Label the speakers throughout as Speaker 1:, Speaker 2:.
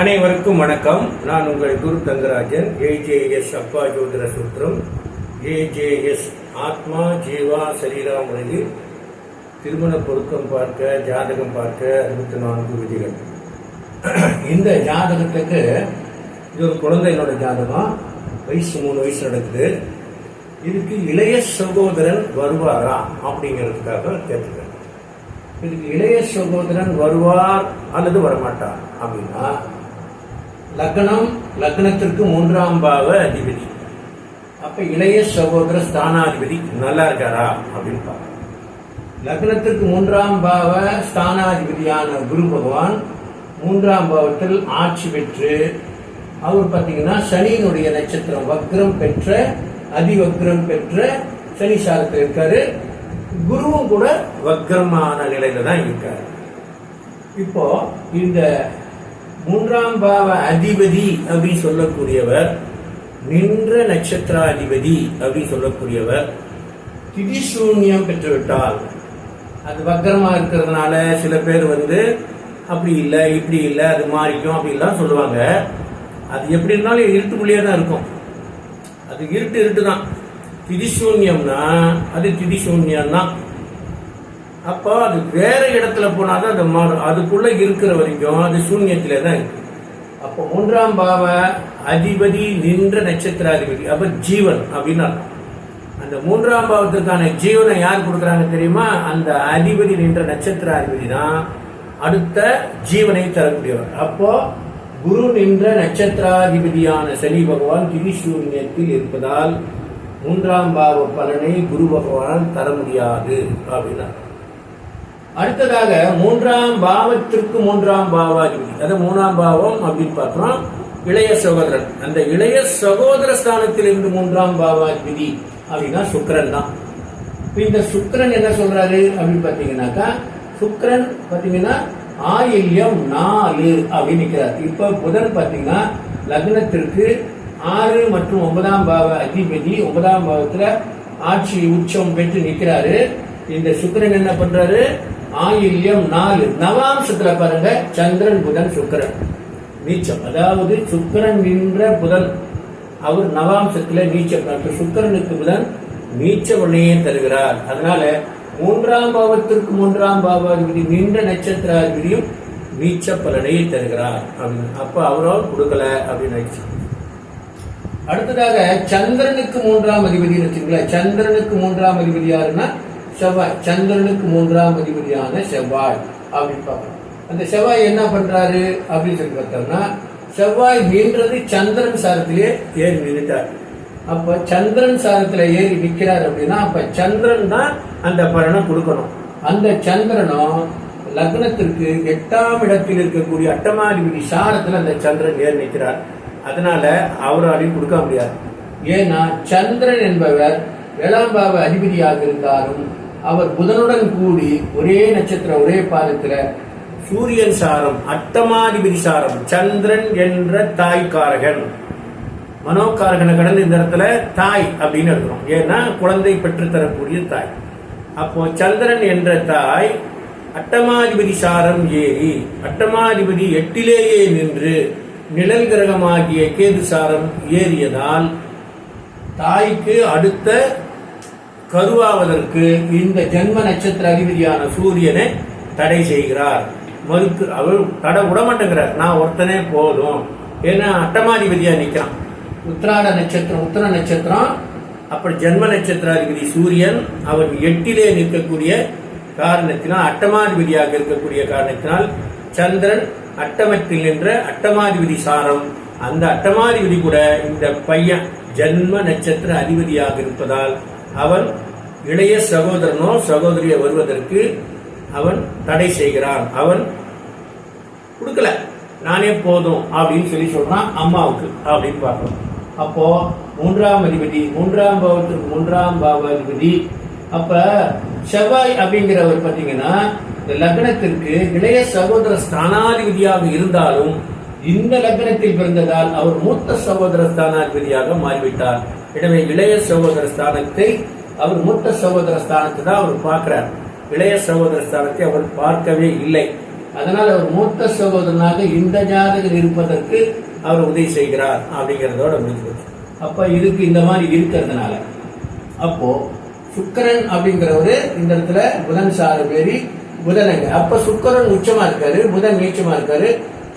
Speaker 1: அனைவருக்கும் வணக்கம். நான் உங்கள் குரு தங்கராஜன். ஏஜேஎஸ் அப்பா ஜோதிர சூத்திரம். ஏஜேஎஸ் ஆத்மா ஜீவா சரீரா முறையில் திருமண பொருத்தம் பார்க்க ஜாதகம் பார்க்க அறுபத்தி நான்கு விதிகள். இந்த ஜாதகத்துக்கு இது ஒரு குழந்தைகளோட ஜாதகம்? வயசு மூணு வயசு நடக்குது. இதுக்கு இளைய சகோதரன் வருவாரா அப்படிங்கிறதுக்காக கேட்டுக்கிறேன் இதுக்கு இளைய சகோதரன் வருவார் அல்லது வரமாட்டார் அப்படின்னா லக்னம் லக்னத்திற்கு மூன்றாம் பாவ அதிபதி. அப்ப இளைய சகோதர ஸ்தானாதிபதி நல்லா இருக்காரா அப்படின்னு பார்க்கணும் லக்னத்திற்கு மூன்றாம் பாவ ஸ்தானாதிபதியான குரு பகவான் மூன்றாம் பாவத்தில் ஆட்சி பெற்று அவர் பார்த்தீங்கன்னா சனியினுடைய நட்சத்திரம் வக்ரம் பெற்ற அதிவக்ரம் பெற்ற சனி சாரத்தில் இருக்காரு. குருவும் கூட வக்ரமான நிலையில தான் இருக்காரு. இப்போ இந்த மூன்றாம் பாவ அதிபதி அப்படின்னு சொல்லக்கூடியவர் நின்ற நட்சத்திராதிபதி அப்படின்னு சொல்லக்கூடியவர் திதிசூன்யம் பெற்றுவிட்டால் அது வக்கரமா இருக்கிறதுனால சில பேர் வந்து அப்படி இல்லை இப்படி இல்லை அது மாறிக்கும் அப்படிலாம் சொல்லுவாங்க. அது எப்படி இருந்தாலும் இருட்டுக்குள்ளேயே தான் இருக்கும். அது இருட்டு இருட்டு தான் திதிசூன்யம்னா அது திதிசூன்யம் தான் அப்போ அது வேற இடத்துல போனாதான் அந்த மாறும் அதுக்குள்ள இருக்கிற வரைக்கும் அது சூன்யத்திலே தான் இருக்கு. அப்போ மூன்றாம் பாவ அதிபதி நின்ற நட்சத்திராதிபதி. அப்ப ஜீவன் அப்படின்னு அந்த மூன்றாம் பாவத்துக்கான ஜீவனை யார் கொடுக்குறாங்க தெரியுமா? அந்த அதிபதி நின்ற நட்சத்திராதிபதி தான் அடுத்த ஜீவனை தரக்கூடியவர். அப்போ குரு நின்ற நட்சத்திராதிபதியான சனி பகவான் திரிசூன்யத்தில் இருப்பதால் மூன்றாம் பாவ பலனை குரு பகவான் தர முடியாது அப்படின்னா அடுத்ததாக மூன்றாம் பாவத்திற்கு மூன்றாம் பாவாதிபதி அது மூணாம் பாவம் அப்படின்னு பார்க்கிறோம். இளைய சகோதரன். அந்த இளைய சகோதர ஸ்தானத்தில் இருந்து மூன்றாம் பாவாதிபதி அப்படின்னா சுக்கரன் தான். இந்த சுக்கரன் என்ன சொல்றாரு அப்படின்னு பாத்தீங்கன்னாக்கா சுக்கரன் பாத்தீங்கன்னா ஆயில்யம் நாலு அப்படின்னு நிற்கிறார் இப்ப புதன் பாத்தீங்கன்னா லக்னத்திற்கு ஆறு மற்றும் ஒன்பதாம் பாவ அதிபதி ஒன்பதாம் பாவத்துல ஆட்சி உச்சம் பெற்று நிற்கிறாரு இந்த சுக்கரன் என்ன பண்றாரு? ஆயில்யம் நாலு. நவாம்சத்துல பாருங்க சந்திரன் புதன் சுக்கரன். நீச்சம். அதாவது சுக்கரன் நின்ற புதன். அவர் நவாம்சத்துல நீச்சம். சுக்கரனுக்கு புதன் நீச்ச உடனே தருகிறார். அதனால மூன்றாம் பாவத்திற்கு மூன்றாம் பாவாதிபதி நின்ற நட்சத்திராதிபதியும் நீச்ச பலனையை தருகிறார். அப்படின்னு. அப்ப அவரோ கொடுக்கல அப்படின்னு ஆயிடுச்சு. அடுத்ததாக சந்திரனுக்கு மூன்றாம் அதிபதி வச்சுங்களேன் சந்திரனுக்கு மூன்றாம் அதிபதி யாருன்னா செவ்வாய். சந்திரனுக்கு மூன்றாம் அதிபதியான செவ்வாய் அப்படின்னு பார்க்கணும். அந்த செவ்வாய் என்ன பண்றாரு அப்படின்னு சொல்லி பார்த்தோம்னா செவ்வாய் மீன்றது சந்திரன் சாரத்திலே ஏறி நின்றுட்டார் அப்ப சந்திரன் சாரத்துல ஏறி நிற்கிறார் அப்படின்னா அப்ப சந்திரன் தான் அந்த பலனை கொடுக்கணும். அந்த சந்திரனும் லக்னத்திற்கு எட்டாம் இடத்தில் இருக்கக்கூடிய அட்டமாதிபதி சாரத்தில் அந்த சந்திரன் ஏறி நிற்கிறார். அதனால அவராலையும் கொடுக்க முடியாது. ஏன்னா சந்திரன் என்பவர் ஏழாம் பாவ அதிபதியாக இருந்தாலும் அவர் புதனுடன் கூடி ஒரே நட்சத்திரம் ஒரே பாதத்தில் சூரியன் சாரம் அட்டமாதிபதி சாரம் சந்திரன் என்ற தாய்க்காரகன். மனோகாரகனை கடந்து இந்த இடத்துல தாய் அப்படின்னு இருக்கிறோம் ஏன்னா குழந்தை பெற்றுத்தரக்கூடிய தாய். அப்போ சந்திரன் என்ற தாய் அட்டமாதிபதி சாரம் ஏறி அட்டமாதிபதி எட்டிலேயே நின்று நிழல் கிரகமாகிய கேது சாரம் ஏறியதால் தாய்க்கு அடுத்த கருவாவதற்கு இந்த ஜென்ம நட்சத்திர அதிபதியான சூரியனை தடை செய்கிறார். மறுத்து அவர் தடை விட மாட்டேங்கிறார் நான் ஒருத்தனே போதும். ஏன்னா அட்டமாதிபதியா நிற்கிறான் உத்திராட நட்சத்திரம் உத்தர நட்சத்திரம். அப்புறம் ஜென்ம நட்சத்திராதிபதி சூரியன் அவன் எட்டிலே நிற்கக்கூடிய காரணத்தினால் அட்டமாதிபதியாக இருக்கக்கூடிய காரணத்தினால் சந்திரன் அட்டமத்தில் நின்ற அட்டமாதிபதி சாரம். அந்த அட்டமாதிபதி கூட இந்த பையன் ஜென்ம நட்சத்திர அதிபதியாக இருப்பதால் அவன் இளைய சகோதரனோ சகோதரியோ வருவதற்கு அவன் தடை செய்கிறான். அவன் கொடுக்கல. நானே போதும் அப்படின்னு சொல்லி சொல்றான் அம்மாவுக்கு அப்படின்னு பார்க்கணும். அப்போ மூன்றாம் அதிபதி மூன்றாம் பாவத்திற்கு மூன்றாம் பாவாதிபதி. அப்ப செவ்வாய் அப்படிங்கிறவர் பார்த்தீங்கன்னா இந்த லக்னத்திற்கு இளைய சகோதர ஸ்தானாதிபதியாக இருந்தாலும் இந்த லக்னத்தில் பிறந்ததால் அவர் மூத்த சகோதர ஸ்தானாதிபதியாக மாறிவிட்டார். எனவே இளைய சகோதர ஸ்தானத்தை அவர் மூத்த சகோதர ஸ்தானத்தை தான் அவர் பார்க்கிறார். இளைய சகோதர ஸ்தானத்தை அவர் பார்க்கவே இல்லை. அதனால் அவர் மூத்த சகோதரனாக இந்த ஜாதகர் இருப்பதற்கு அவர் உதவி செய்கிறார் அப்படிங்கிறதோட முடிஞ்சு அப்போ இதுக்கு இந்த மாதிரி இருக்கிறதுனால. அப்போ சுக்கரன் அப்படிங்கிறவரு இந்த இடத்துல புதன் சாறு பேரி புதனங்க. அப்ப சுக்கரன் உச்சமா இருக்காரு புதன் நீச்சமா இருக்காரு.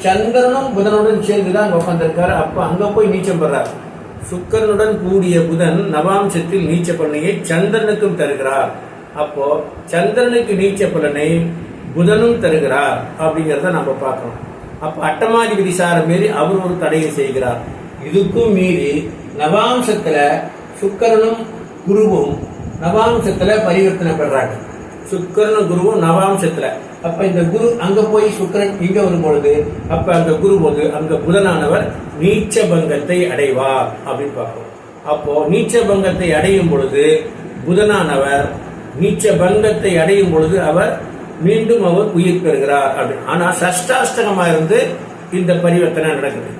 Speaker 1: சந்திரனும் புதனுடன் சேர்ந்துதான் உட்காந்துருக்காரு அப்ப அங்க போய் நீச்சம் பெறார் சுக்கரனுடன் கூடிய புதன் நவாம்சத்தில் நீச்ச பலனையை சந்திரனுக்கும் தருகிறார். அப்போ சந்திரனுக்கு நீச்ச பலனை புதனும் தருகிறார் அப்படிங்கிறத நம்ம பார்க்கணும். அப்போ அட்டமாதிபதி சார மீறி அவர் ஒரு தடையை செய்கிறார். இதுக்கும் மீறி நவாம்சத்தில் சுக்கரனும் குருவும் நவாம்சத்தில் பரிவர்த்தனை பெறாங்க சுக்கிரனும் குருவும் நவாம்சத்துல அப்ப இந்த குரு அங்க போய் சுக்கிரன் இங்க வரும் பொழுது அப்ப அந்த குரு போது அங்க புதனானவர் நீச்ச பங்கத்தை அடைவார் அப்படின்னு பார்ப்போம். அப்போ நீச்ச பங்கத்தை அடையும் பொழுது புதனானவர் நீச்ச பங்கத்தை அடையும் பொழுது அவர் மீண்டும் அவர் உயிர் பெறுகிறார் அப்படின்னு. ஆனா சஷ்டாஷ்டகமா இருந்து இந்த பரிவர்த்தனை நடக்குது.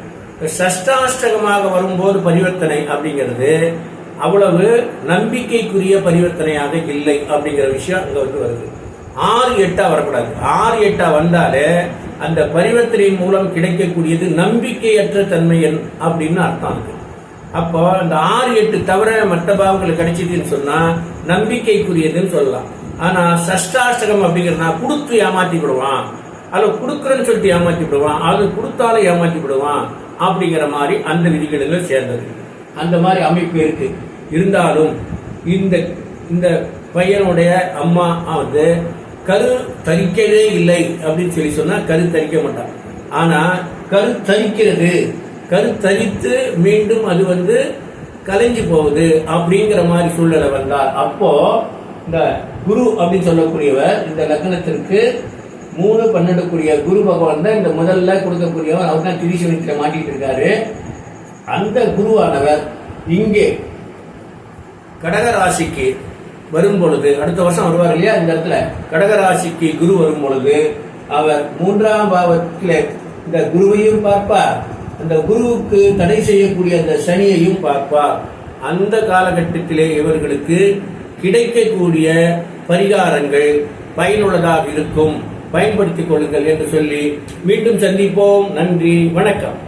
Speaker 1: சஷ்டாஷ்டகமாக வரும்போது பரிவர்த்தனை அப்படிங்கிறது அவ்வளவு நம்பிக்கைக்குரிய பரிவர்த்தனையாக இல்லை அப்படிங்கிற விஷயம் அங்கே வந்து வருது. ஆறு எட்டாக வரக்கூடாது. ஆறு எட்டாக வந்தாலே அந்த பரிவர்த்தனையின் மூலம் கிடைக்கக்கூடியது நம்பிக்கையற்ற தன்மை என் அப்படின்னு அர்த்தம் இருக்கு அப்போ அந்த ஆறு எட்டு தவிர மற்ற பாவங்கள் கிடைச்சதுன்னு சொன்னால் நம்பிக்கைக்குரியதுன்னு சொல்லலாம். ஆனால் சஷ்டாஷ்டகம் அப்படிங்கிறதுனா கொடுத்து ஏமாற்றி விடுவான். அல்ல கொடுக்குறேன்னு சொல்லிட்டு ஏமாற்றி விடுவான். அது கொடுத்தாலும் ஏமாற்றி விடுவான் அப்படிங்கிற மாதிரி அந்த விதிகளில் சேர்ந்தது. அந்த மாதிரி அமைப்பு இருக்கு. இருந்தாலும் இந்த இந்த பையனுடைய அம்மா வந்து கரு தரிக்கவே இல்லை அப்படின்னு சொல்லி சொன்னா கரு தரிக்க மாட்டான். ஆனா கரு தரிக்கிறது கரு தரித்து மீண்டும் அது வந்து கலைஞ்சு போகுது அப்படிங்கிற மாதிரி சூழ்நிலை வந்தால் அப்போ இந்த குரு அப்படின்னு சொல்லக்கூடியவர் இந்த லக்னத்திற்கு மூணு பன்னெண்டுக்குரிய குரு பகவான் தான் இந்த முதல்ல கொடுக்கக்கூடியவர். அவர் தான் திரிசூனியத்தில் மாட்டிட்டு இருக்காரு. அந்த குருவானவர் இங்கே கடகராசிக்கு வரும் பொழுது அடுத்த வருஷம் வருவார் இல்லையா இந்த இடத்துல? கடகராசிக்கு குரு வரும் பொழுது அவர் மூன்றாம் பாவத்தில் இந்த குருவையும் பார்ப்பார். அந்த குருவுக்கு தடை செய்யக்கூடிய அந்த சனியையும் பார்ப்பார். அந்த காலகட்டத்திலே இவர்களுக்கு கிடைக்கக்கூடிய பரிகாரங்கள் பயனுள்ளதாக இருக்கும். பயன்படுத்திக் கொள்ளுங்கள் என்று சொல்லி மீண்டும் சந்திப்போம். நன்றி. வணக்கம்.